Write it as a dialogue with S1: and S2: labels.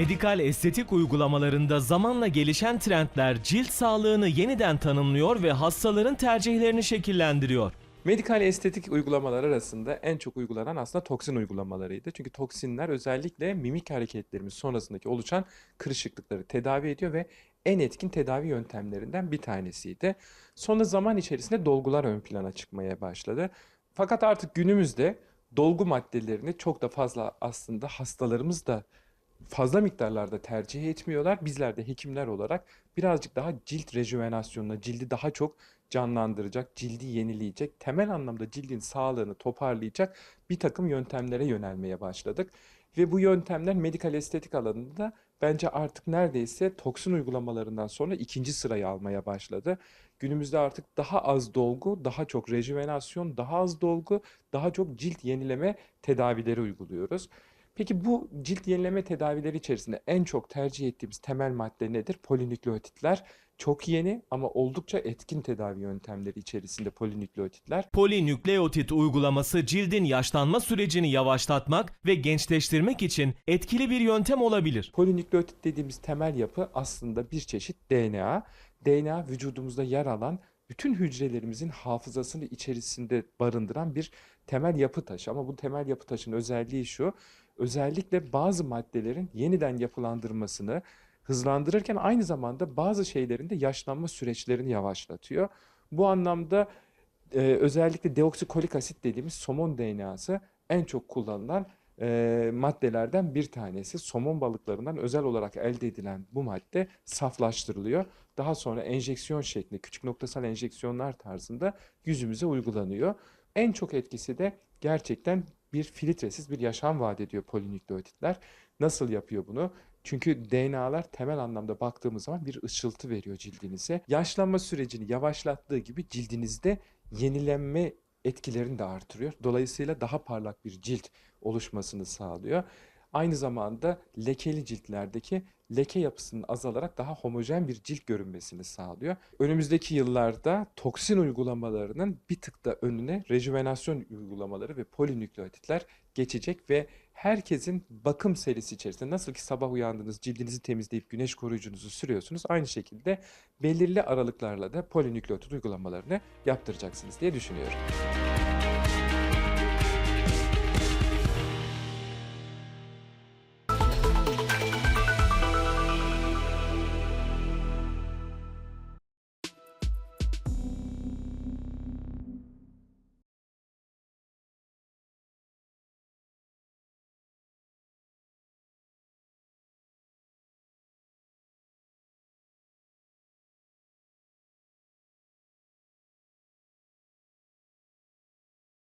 S1: Medikal estetik uygulamalarında zamanla gelişen trendler cilt sağlığını yeniden tanımlıyor ve hastaların tercihlerini şekillendiriyor.
S2: Medikal estetik uygulamalar arasında en çok uygulanan aslında toksin uygulamalarıydı. Çünkü toksinler özellikle mimik hareketlerimiz sonrasındaki oluşan kırışıklıkları tedavi ediyor ve en etkin tedavi yöntemlerinden bir tanesiydi. Sonra zaman içerisinde dolgular ön plana çıkmaya başladı. Fakat artık günümüzde dolgu maddelerini çok da fazla aslında hastalarımız da fazla miktarlarda tercih etmiyorlar. Bizler de hekimler olarak birazcık daha cilt rejuvenasyonuna, cildi daha çok canlandıracak, cildi yenileyecek, temel anlamda cildin sağlığını toparlayacak bir takım yöntemlere yönelmeye başladık. Ve bu yöntemler medikal estetik alanında bence artık neredeyse toksin uygulamalarından sonra ikinci sırayı almaya başladı. Günümüzde artık daha az dolgu, daha çok rejuvenasyon, daha az dolgu, daha çok cilt yenileme tedavileri uyguluyoruz. Peki bu cilt yenileme tedavileri içerisinde en çok tercih ettiğimiz temel madde nedir? Polinükleotitler. Çok yeni ama oldukça etkin tedavi yöntemleri içerisinde polinükleotitler.
S1: Polinükleotit uygulaması cildin yaşlanma sürecini yavaşlatmak ve gençleştirmek için etkili bir yöntem olabilir.
S2: Polinükleotit dediğimiz temel yapı aslında bir çeşit DNA. DNA vücudumuzda yer alan bütün hücrelerimizin hafızasını içerisinde barındıran bir temel yapı taşı. Ama bu temel yapı taşının özelliği şu. Özellikle bazı maddelerin yeniden yapılandırmasını hızlandırırken aynı zamanda bazı şeylerin de yaşlanma süreçlerini yavaşlatıyor. Bu anlamda e, özellikle deoksikolik asit dediğimiz somon DNA'sı en çok kullanılan e, maddelerden bir tanesi. Somon balıklarından özel olarak elde edilen bu madde saflaştırılıyor. Daha sonra enjeksiyon şeklinde küçük noktasal enjeksiyonlar tarzında yüzümüze uygulanıyor. En çok etkisi de gerçekten bir filtresiz bir yaşam vaat ediyor polinükleotitler. Nasıl yapıyor bunu? Çünkü DNA'lar temel anlamda baktığımız zaman bir ışıltı veriyor cildinize. Yaşlanma sürecini yavaşlattığı gibi cildinizde yenilenme etkilerini de artırıyor. Dolayısıyla daha parlak bir cilt oluşmasını sağlıyor. Aynı zamanda lekeli ciltlerdeki leke yapısının azalarak daha homojen bir cilt görünmesini sağlıyor. Önümüzdeki yıllarda toksin uygulamalarının bir tık da önüne rejuvenasyon uygulamaları ve polinükleotitler geçecek ve herkesin bakım serisi içerisinde nasıl ki sabah uyandığınız cildinizi temizleyip güneş koruyucunuzu sürüyorsunuz aynı şekilde belirli aralıklarla da polinükleotit uygulamalarını yaptıracaksınız diye düşünüyorum.